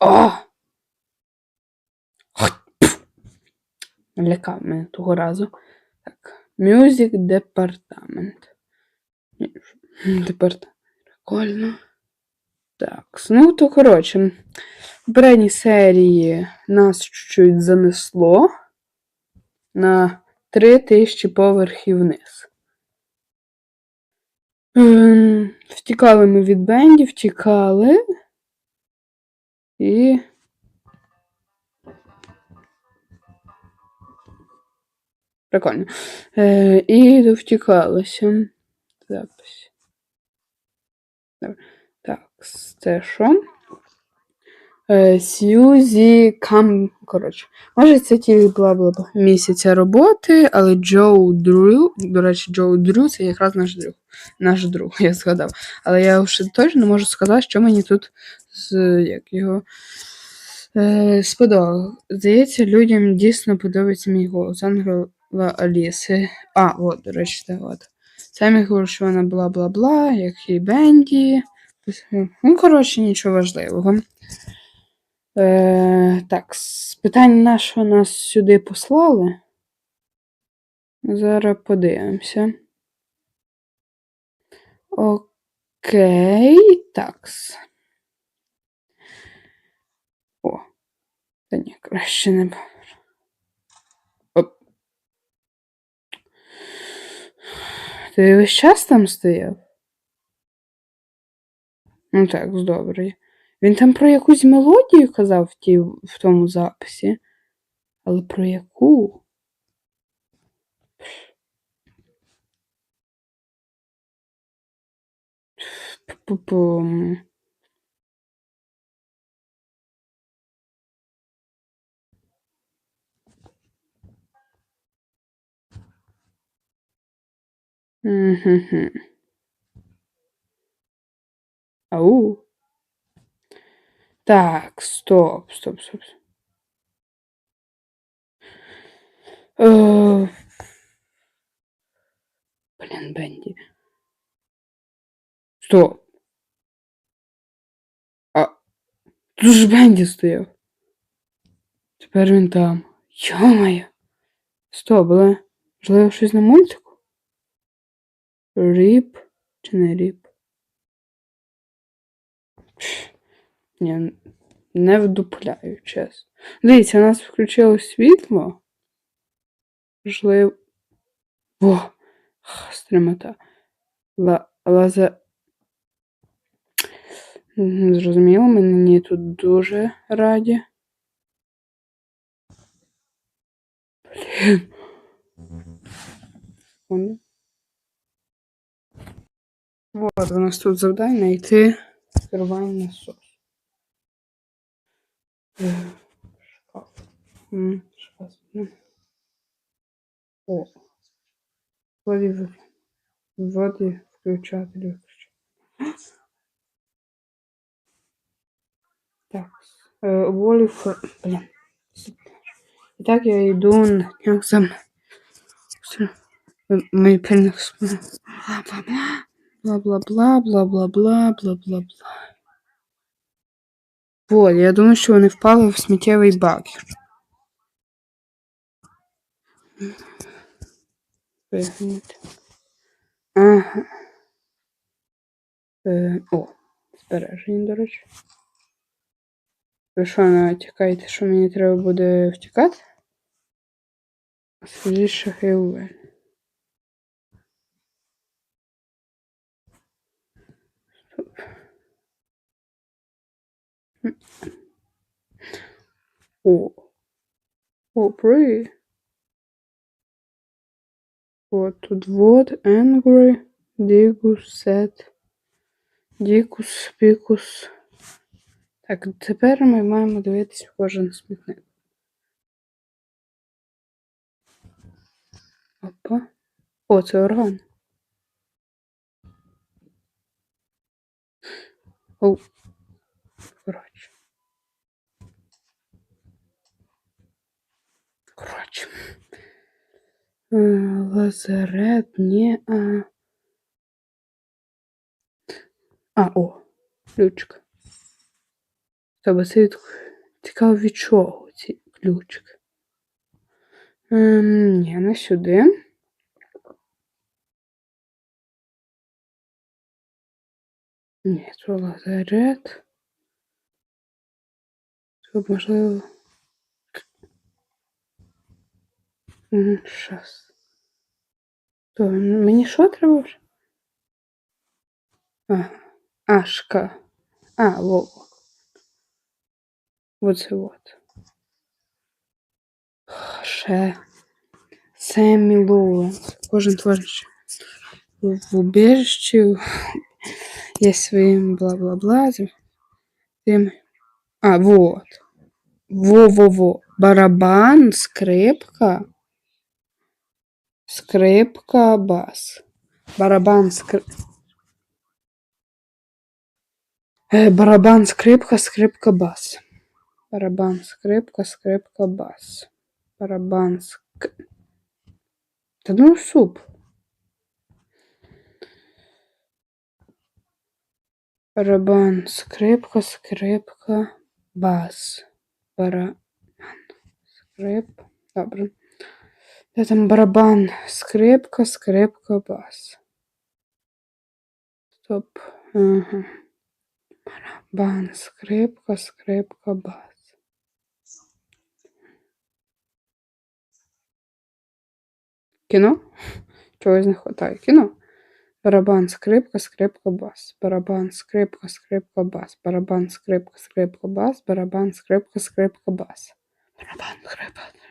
О! Лякав мене того разу. Так. Music департамент. Департамент. Прикольно. Так, ну то коротше. В попередній серії нас чуть-чуть занесло на 3000 поверхів вниз. Ем, втікали ми від Бенді, втікали. І. Прикольно. Е, і довтікалася. Запись. Так, це що? Е, Сьюзі Кам. Коротше. Може, це ті бла-бла-бла місяця роботи, але Джоу Дрю, до речі, Джоу Дрю це якраз наш друг. Наш друг, я згадав. Але я вже точно можу сказати, що мені тут з як його. Е, сподобалось. Здається, людям дійсно подобається мій голос. Ангела Аліси. А, от, до речі, так от. Мій голос, що вона бла-бла-бла, як і Бенді. Ну, коротше, нічого важливого. Е, так, з питань нашого нас сюди послали. Зараз подивимося. Окей, такс. О. Та ні, краще не. Оп. Ти весь час там стояв? Ну так, добре. Він там про якусь мелодію казав в, ті, в тому записі. Але про яку? Ау. Так, стоп, стоп, стоп. стоп. Е, Блін, Стоп. А. Тут ж Бенді стояв. Тепер він там. Йо-моє. Стоп, але. Можливо, щось на мультику? Ріп чи не ріп? Ні, не вдупляю, чесно. Дивіться, у нас включило світло. Можливо. Во! Х, Стримота. Ла... Лаза. Зрозуміло, мені тут дуже раді. Блін. Вот, у нас тут завдання знайти керування насос. Шкаф. Шкаф. О. Воді, ви- воді включати виключати. Так. Е, волі. Блін. І так я йду на днях мої пильних справ. Бла-бла-бла, бла-бла-бла, бла-бла-бла. Вот, я думаю, що вони впали в сміттєвий бак. Ага. Е, о, збережені, до речі. Ви що, натякаєте, що мені треба буде втікати? Скажіть, Хейлвель. О. О, при. От тут вот, angry, digus, set, dicus, picus. Так, тепер ми маємо дивитися кожен смітник. Опа. О, це орган. О. Коротше. Коротше. Е, Лазарет, ні, а. А, о, ключка. Тобто це від... цікаво від чого ці ключики. Ем, ні, не сюди. Ні, це лазарет. Тут можливо. Щас. То мені що треба вже? А, Ашка. А, во. Оце от. Ще. Семі Лоуенс. Кожен творить в в убежищі є своїм бла-бла-бла. Тим... А, вот. Во-во-во. Барабан, скрипка. Скрипка, бас. Барабан, скрип... Е, барабан, скрипка, скрипка, бас. Барабан, скрипка, скрипка, бас. Барабан, ск... Та ну суп. Барабан, скрипка, скрипка, бас. Барабан, скрип. Добре. Де там барабан, скрипка, скрипка, бас. Стоп. Ага. Барабан, скрипка, скрипка, бас. Кіно? Чогось не хватає. Кіно. Барабан, скрипка, скрипка, бас. Барабан, скрипка, скрипка, бас. Барабан, скрипка, скрипка, бас. Барабан, скрипка, скрипка, бас. Барабан, скрипка.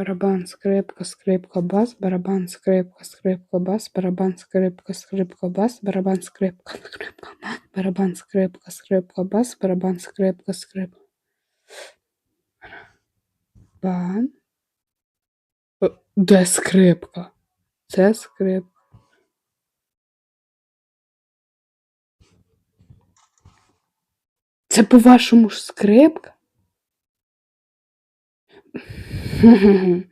Барабан, скрипка, скрипка, бас. Барабан, скрипка, скрипка, бас. Барабан, скрипка, скрипка, бас. Барабан, скрипка, скрипка, бас. Барабан, скрипка, скрипка, бас. Барабан, скрипка, скрипка. Барабан. Де скрипка? Це скрипка. Це по-вашому ж скрипка?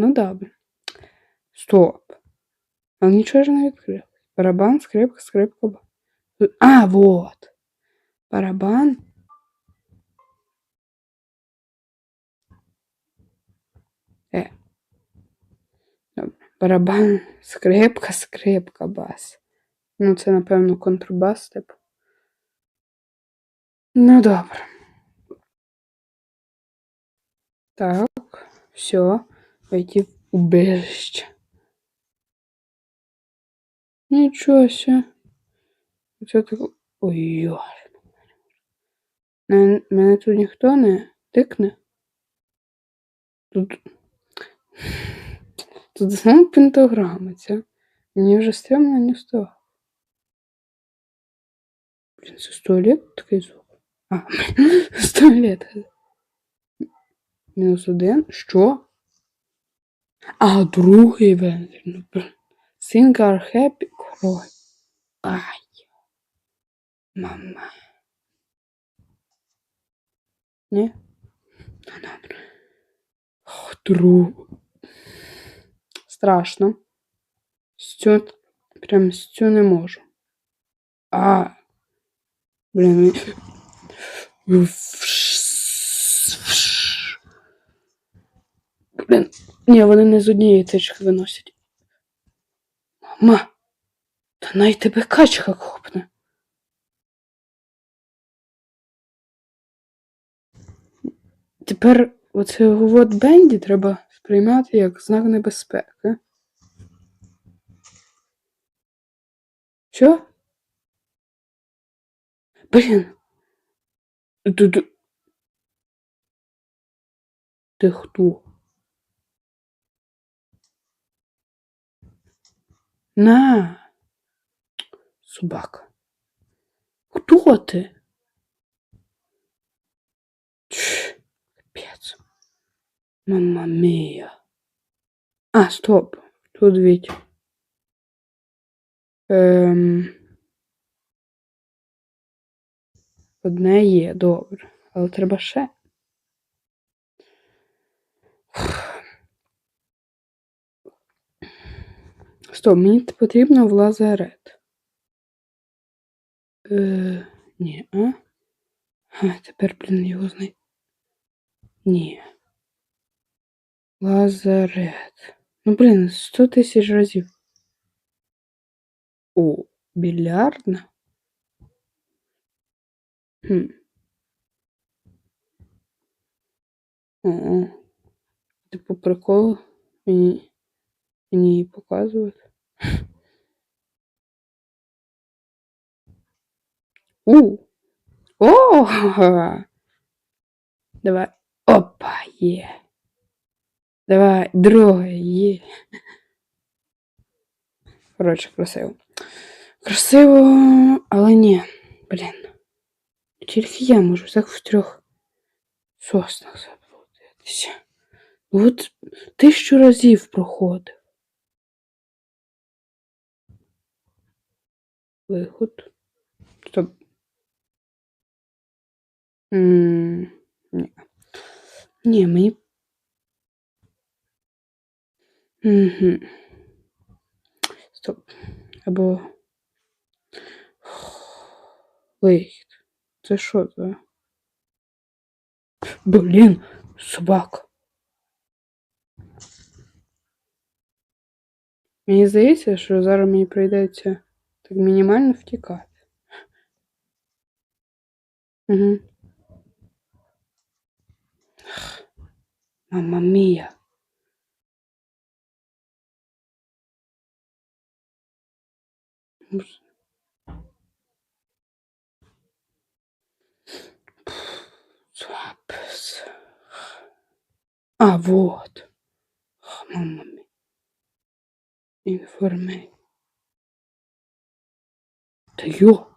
Ну добре. Стоп. Але нічого ж не відкрив. Барабан, скрипка, скрипка. А, вот. Барабан. Е. Добре. Барабан, скрипка, скрипка, бас. Ну, це, напевно, контрбас, типу. Ну, добре. Так, все. Войти в убежище. Нічого себе. Це так. Ой-ой. Мене, мене тут ніхто не тикне. Тут. Тут знову пентаграми ця. Мені вже стрімно не вставати. Блін, це сто лет такий звук. А, сто лет. Мінус один. Що? А, другий. Ну, блін. Happy Крой. Ай. Мама. Ні? Ну, добре. Друг. Страшно. З. Прям з не можу. А. Блін. мені- Блін. Ні, вони не з однієї тички виносять. Мама. Та най тебе качка копне. Тепер оцього от Бенді треба сприймати як знак небезпеки. Що? Блін. Ти хто? На. Собака. Хто ти? Капець. Мама мія. А, стоп. Тут ведь. Ем... Одне є, добре. Але треба ще. Стоп, мені потрібно в лазарет. Е, ні, а? А, тепер, блін, його знай. Ні. Лазарет. Ну, блін, 100 тисяч разів. О, більярдна? Хм. О, типу прикол мені, мені її показувати. У! О! Давай. Опа, є. Давай, друге, є. Коротше, красиво. Красиво, але ні. Блін. Тільки я можу так в трьох соснах заблудитися. От тисячу разів проходив. Виход. Стоп. Ні. Ні, мені. Угу. Стоп. Або. Вихід. Це що це? Блін, собака. Мені здається, що зараз мені прийдеться так мінімально втікати. Угу. Мама мія. Запис. А, вот. Мама мія. Інформей. Та йо.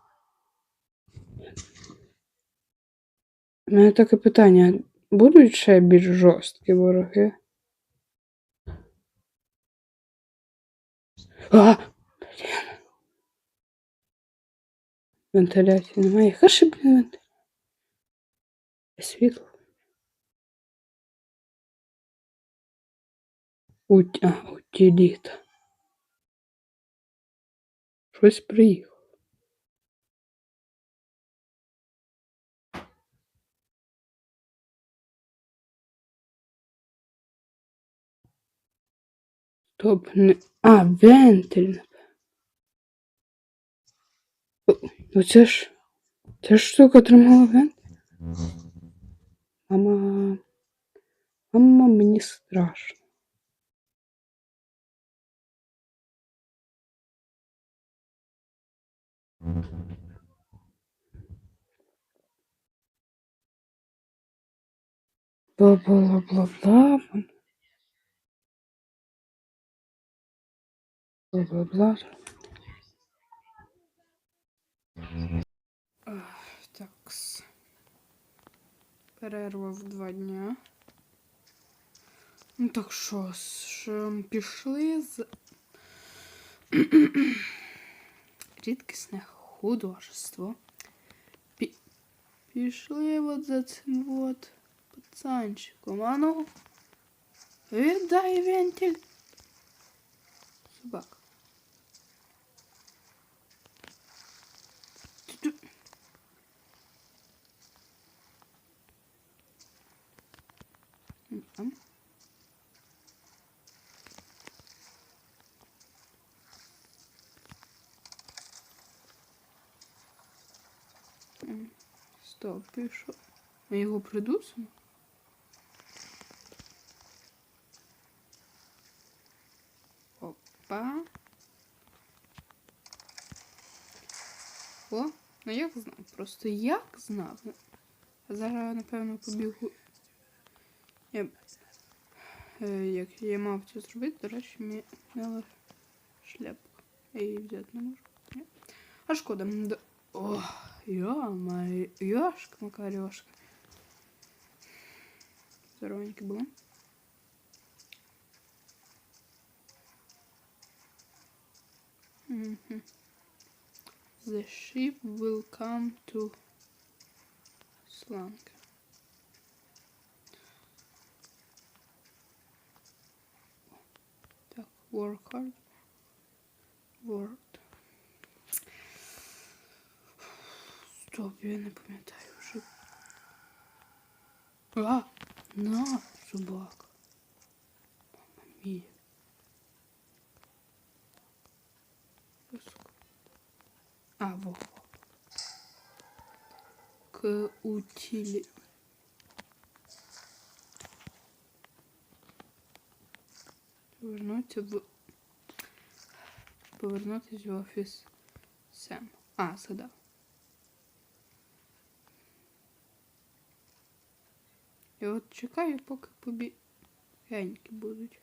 У мене таке питання. Будуть ще більш жорсткі вороги? А! Блін. Вентиляції немає. Яка ще, блін, вентиляція? Світло. Ут... А, утиліта. Щось приїхало. Стоп, не... А, вентиль. О, Ну ж. Ця ж штука тримала вентиль. Мама. Мама, мені страшно. Бла-бла-бла-бла. Бла-бла-бла. Такс. Перерва в два дня. Ну так що ж, пішли з рідкісне художество. Пі... Пішли от за цим от пацанчиком. А ну, віддай вентиль. Собака. Там. Стоп, пішов. Я його придусимо? Опа. О, ну як знав? Просто як знав. Зараз, напевно, побігу. Я... Е, як я мав це зробити, до речі, мала шляпку. Я її взяти не можу. Ні. А шкода. Д- О, йо-моє, йошка макарьошка. Здоровенькі були. Мгм. The ship will come to Slanka. Work hard. Word. Стоп, я не пам'ятаю вже. А, на, собака. Мама мія. А, во. К утилі. Повернуться в... Повернутися в офіс Сем. А, згадав. І от чекаю, поки побі... Геньки будуть.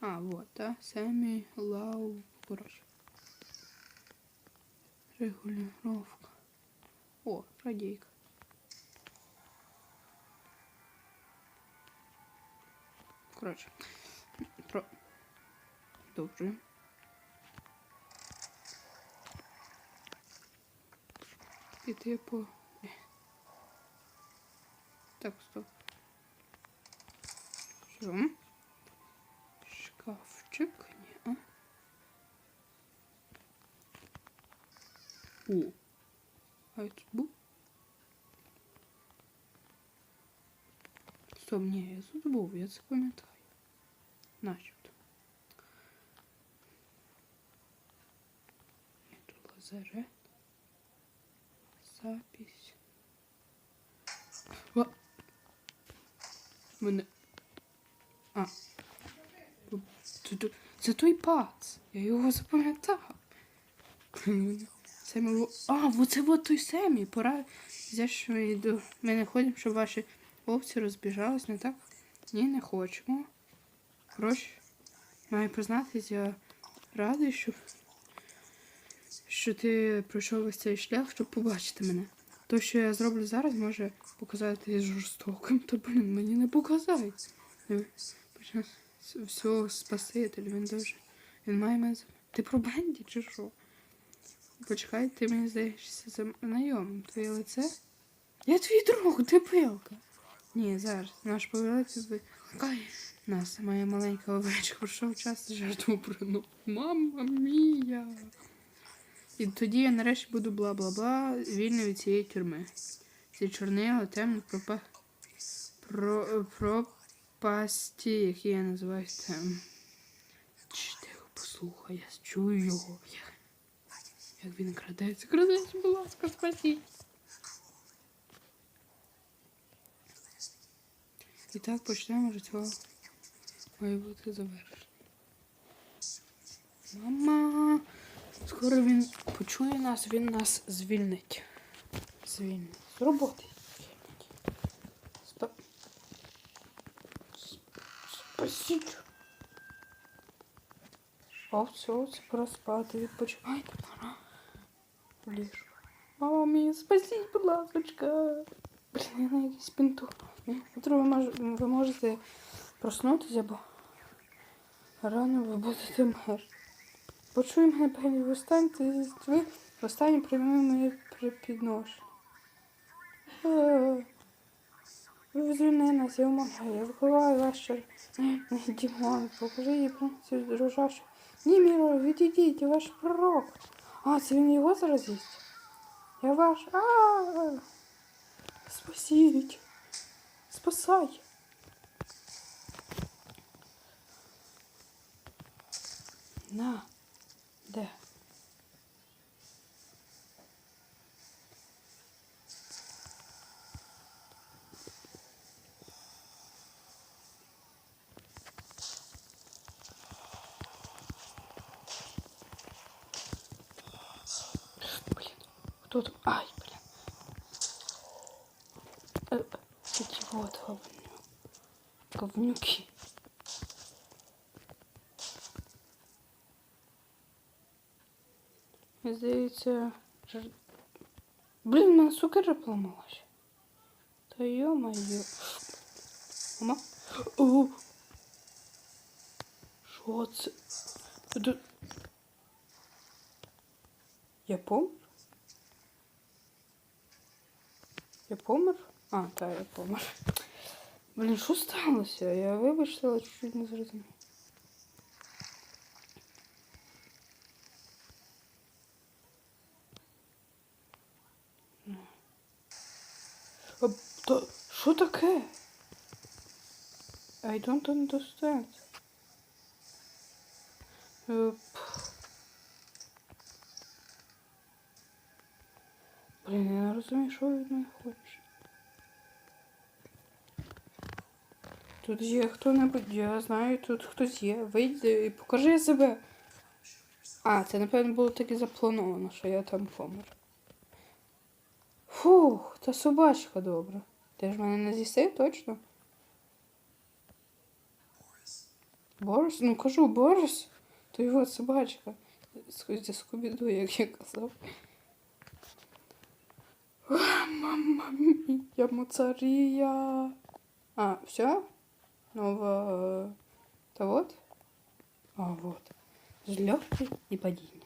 А, вот, а, Семі Лау. Коротше. Регулировка. О, радійка. Коротше. Добре. Піти по... Е. Так, стоп. Що? Шкафчик? Ні. О. А тут був? Стоп, ні, я тут був, я це пам'ятаю. Начебто. Ні, тут. Запись. О! Мене. А. Це, той пац. Я його запам'ятав. Семі... А, оце от той Семі. Пора взяти, що ми йду. Ми не хочемо, щоб ваші хлопці розбіжались, не так? Ні, не хочемо. Коротше, маю признатись, я радий, що, що ти пройшов весь цей шлях, щоб побачити мене. То, що я зроблю зараз, може показати жорстоким, то, блін, мені не показають. Всього спаситель, він дуже. Він має мене. Ти про Бенді чи що? Почекай, ти мені здаєшся знайомим. Твоє лице? Я твій друг, дебилка. Ні, зараз. Наш повелитель викликає нас, моя маленька овечка, пройшов час жертву прину. Мама мія. І тоді я нарешті буду бла-бла-бла, вільний від цієї тюрми. Ці чорнила темно пропа... про... пропасті, які я називаю тем. Тихо, послухай, я чую його. Як він крадеться. Крадеться, будь ласка, спасіть. І так почнемо життя. Має бути завершено. Мама. Скоро він почує нас, він нас звільнить. Звільнить. З роботи. Стоп. Спасіть. О, все, це пора спати, відпочивайте, пора. В ліжко. Спасіть, будь ласочка. Блін, я на якийсь пінту. Утро ви, мож, ви можете проснутися, бо рано ви будете мер. Почуй мене, пані, ви станьте, ви останні прийми моє припідношення. Е, Ви звільни нас, я умоляю, я виховаю вас ще Дімон, покажи їй принцю дружашу. Ні, Міро, відійдіть, ваш пророк. А, це він його зараз їсть? Я ваш. А, спасіть. Спасай. На. Де? Блін, там? Ай, блін. Е, Такі вот. Говнюки. Здається, жар... Блін, в мене сукера поламалась. Та йо-моє. Мама? О! Що це? Д- Я помер? А, да, я помер. Блін, що сталося? Я вибачте, але чуть-чуть не Что Та що таке? I don't understand. Э, розумію, що від мене хоче. Тут є хто-небудь, я знаю, тут хтось є. Вийди і покажи себе. А, це, напевно, було так і заплановано, що я там помер. Фух, та собачка добра. Ти ж мене не з'їси, точно? Борис? Ну кажу, Борис. То його собачка. Скубіду, як я казав. Мама мія, моцарія. А, все? Нова... э, вот? А, вот. Зльоти і падіння.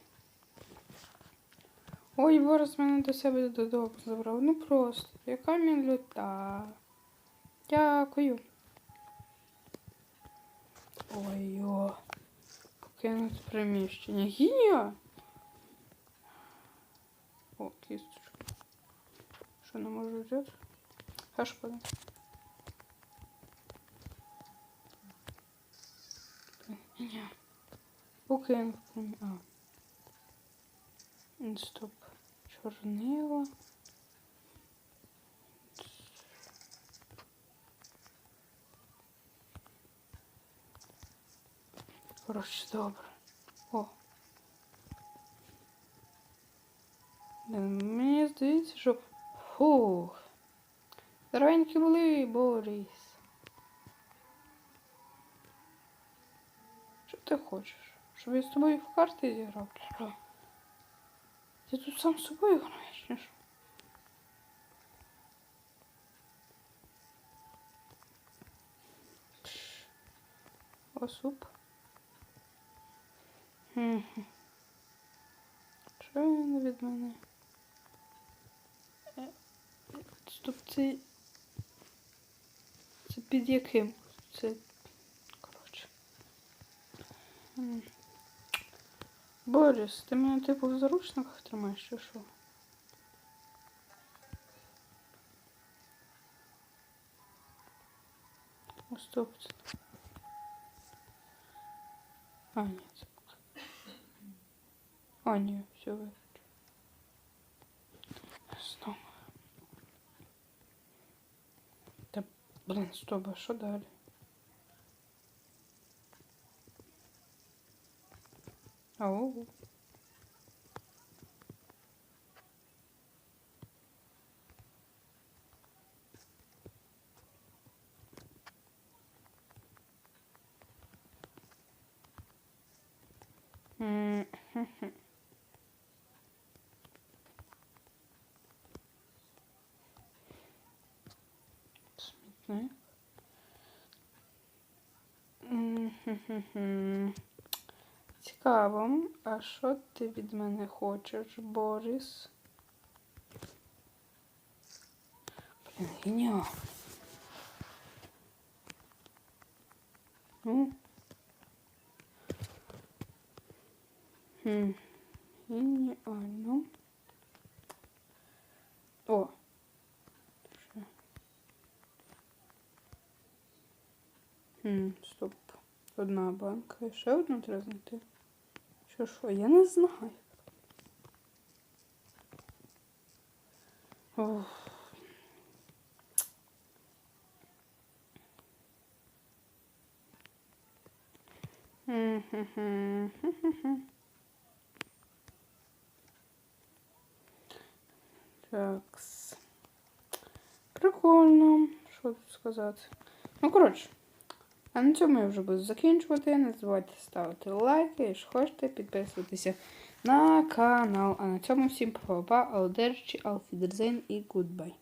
Ой, Борис мене до себе додому забрав. Ну просто, яка мілюта. Дякую. Ой, о. Покинути приміщення. Гінія. О, кісточка. Що не можу взяти? А шкода. Ні. Покинути приміщення. А. Стоп. Чорнила. Коротше, добре. О. Блін, Мені здається, що. Фух. Здоровенькі були, Борис. Що ти хочеш? Щоб я з тобою в карти зіграв? що? Ти тут сам з собою граєш, чи що? Пш. О, суп. Хм. Що він від мене? Е, Стоп, це... Це під яким? Це... Коротше. Борис, ти мене типу в заручниках тримаєш, чи що? О, стоп. А, це... А, ні, все виключу. Стоп. Та, блін, стоп, а що далі? Ау. М, хе-хе-хе. Цікаво, а що ти від мене хочеш, Борис? Блін, геніал. Ну. Геніально. О. Що? Хм, стоп. Одна банка. І ще одну треба знайти. Що що? Я не знаю. Ох. Такс. Прикольно. Що тут сказати? Ну, коротше. А на цьому я вже буду закінчувати. Не забувайте ставити лайки, якщо хочете, підписуватися на канал. А на цьому всім па-па, алдерчі, алфідерзейн і гудбай.